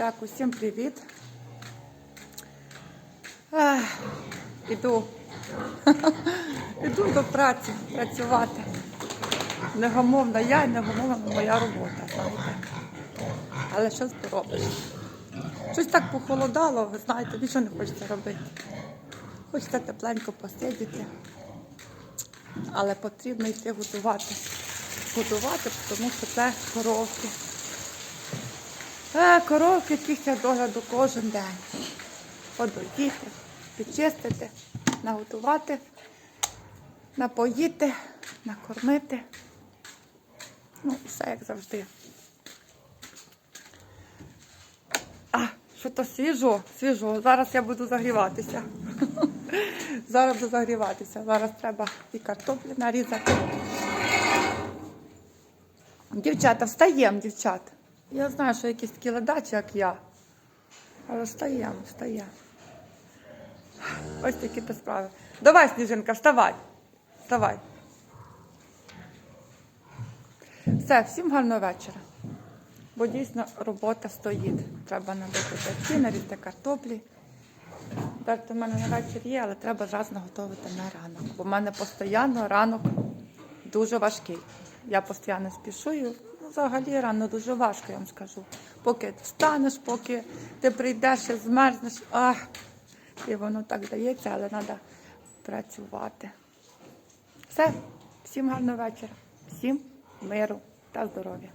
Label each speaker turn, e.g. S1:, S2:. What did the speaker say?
S1: Так, усім привіт. Ех, Іду. Іду до праці працювати. Негомовна я і негомовна моя робота, знаєте. Але що поробиш? Щось так похолодало, ви знаєте, нічого не хочеться робити. Хочеться тепленько посидіти. Але потрібно йти готувати. Готувати, тому що це коровки. Е, коровки після догляду кожен день. Подоїти, підчистити, наготувати, напоїти, накормити. Ну, все як завжди. А, що то свіжо, свіжо. Зараз я буду загріватися. Зараз буду загріватися. Зараз треба і картоплі нарізати. Дівчата, встаємо, дівчат. Я знаю, що якісь такі ледачі, як я. Але встаємо, встаємо. Ось такі то справи. Давай, Сніжинка, вставай. Вставай. Все, всім гарного вечора. Бо дійсно робота стоїть. Треба набити такі, нарізати картоплі. Тепер у мене на вечір є, але треба зразу наготовити на ранок. Бо в мене постійно ранок дуже важкий. Я постійно спішую. Взагалі рано дуже важко, я вам скажу. Поки встанеш, поки ти прийдеш і змерзнеш, ах, і воно так дається, але треба працювати. Все, всім гарного вечора, всім миру та здоров'я.